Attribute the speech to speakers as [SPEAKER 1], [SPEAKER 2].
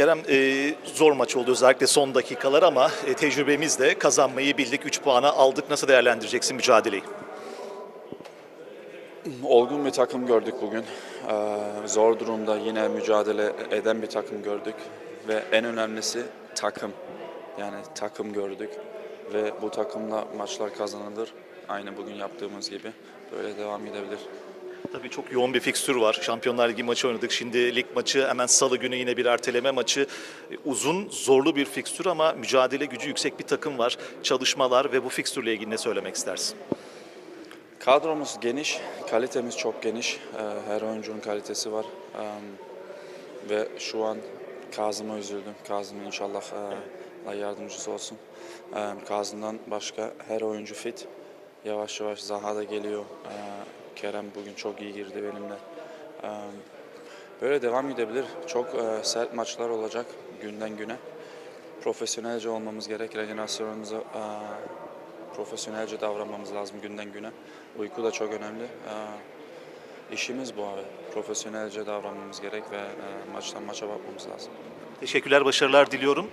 [SPEAKER 1] Kerem e, zor maç oldu özellikle son dakikalar ama e, tecrübemizle kazanmayı bildik. 3 puanı aldık. Nasıl değerlendireceksin mücadeleyi?
[SPEAKER 2] Olgun bir takım gördük bugün. Ee, Zor durumda yine mücadele eden bir takım gördük. Ve en önemlisi takım. Yani takım gördük. Ve bu takımla maçlar kazanılır. Aynı bugün yaptığımız gibi. Böyle devam edebilir.
[SPEAKER 1] Tabii çok yoğun bir fikstür var. Şampiyonlar Ligi maçı oynadık. Şimdi lig maçı hemen salı günü yine bir erteleme maçı. E, Uzun, zorlu bir fikstür ama mücadele gücü yüksek bir takım var. Çalışmalar ve bu fikstürle ilgili ne söylemek istersin?
[SPEAKER 2] Kadromuz geniş, kalitemiz çok geniş. Ee, Her oyuncunun kalitesi var. Ee, Ve şu an Kazım'a üzüldüm. Kazım'ın inşallah e, Allah yardımcısı olsun. Kazım'dan başka her oyuncu fit. Yavaş yavaş Zaha da geliyor. Kerem bugün çok iyi girdi benimle. Böyle devam edebilir. Çok sert maçlar olacak günden güne. Profesyonelce olmamız gerek. Regenerasyonumuza e, profesyonelce davranmamız lazım günden güne. Uyku da çok önemli. İşimiz bu abi. Profesyonelce davranmamız gerek ve maçtan maça bakmamız lazım.
[SPEAKER 1] Teşekkürler, başarılar diliyorum.